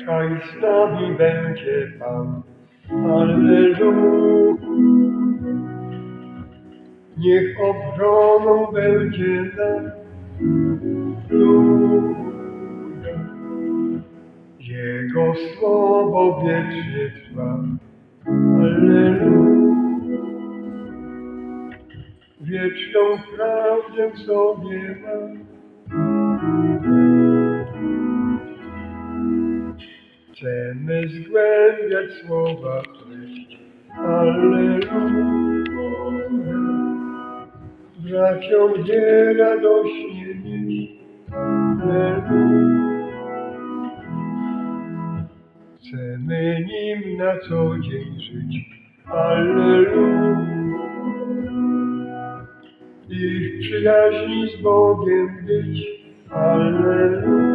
niechaj z nami będzie Pan. Alleluja. Niech obroną będzie nam. Alleluja. Jego słowo wiecznie trwa. Alleluja. Wieczną prawdę sobie ma. Chcemy zgłębiać słowa treść. Alleluja. Braciom nie radośnie mieć. Chcemy nim na co dzień żyć. Alleluja. I w przyjaźni z Bogiem być. Alleluja.